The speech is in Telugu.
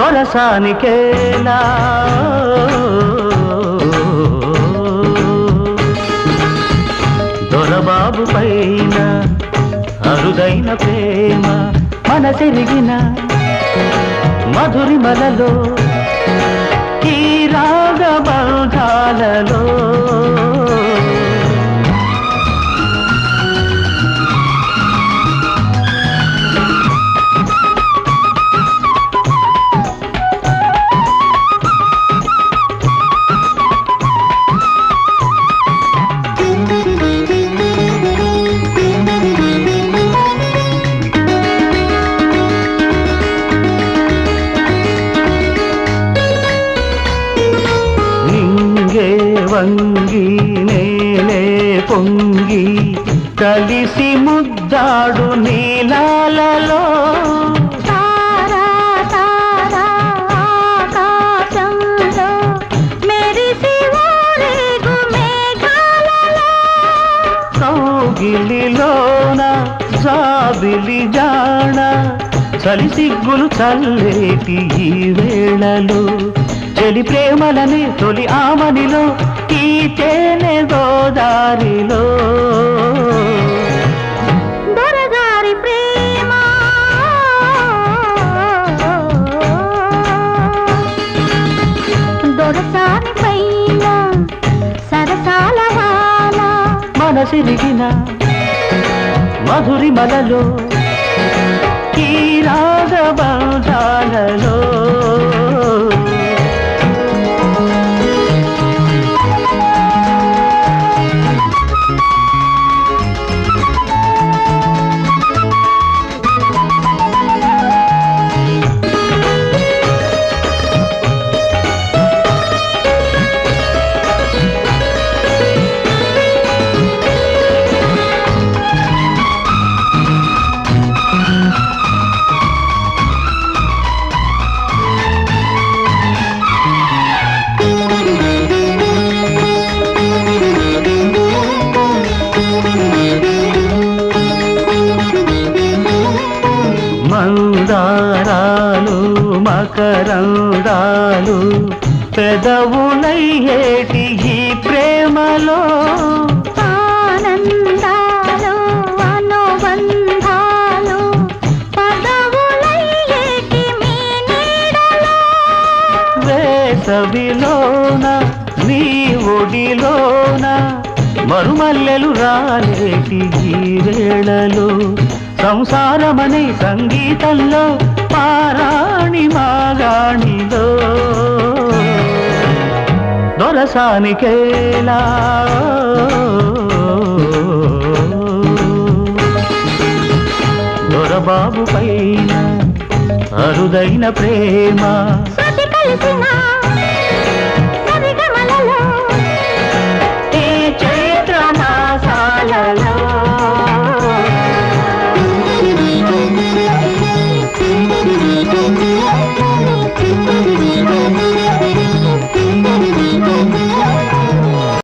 దొరసానికేనా? దొరబాబు పైన అరుదైన ప్రేమ మనసెరిగిన మధురిమలలో ఈ రాగబంధాలలో వంగి నేలే పొంగి కలిసి ముద్దాడు నీలాలలో. కౌగిలిలోన జాబిలి జాణ చలి సిగ్గులు చల్లేటి ఈ వేళలు. చెలి ప్రేమలనే తొలి ఆమనిలో ఈ తేనె గోదారిలో. మనసిరిగిన మధురిమలలో ఈ మందారాలు మకరందాలు పెదవులయ్యేటి ఈ ప్రేమలో? వేసవిలోన నీ ఒడిలోన మరుమల్లెలు రాలేటి ఈ వేళలో సంసారమనే సంగీతంలో పారాణి మాగాణిలో. దొరసానికేలా. దొరబాబు పైన అరుదైన ప్రేమ. కలిసిన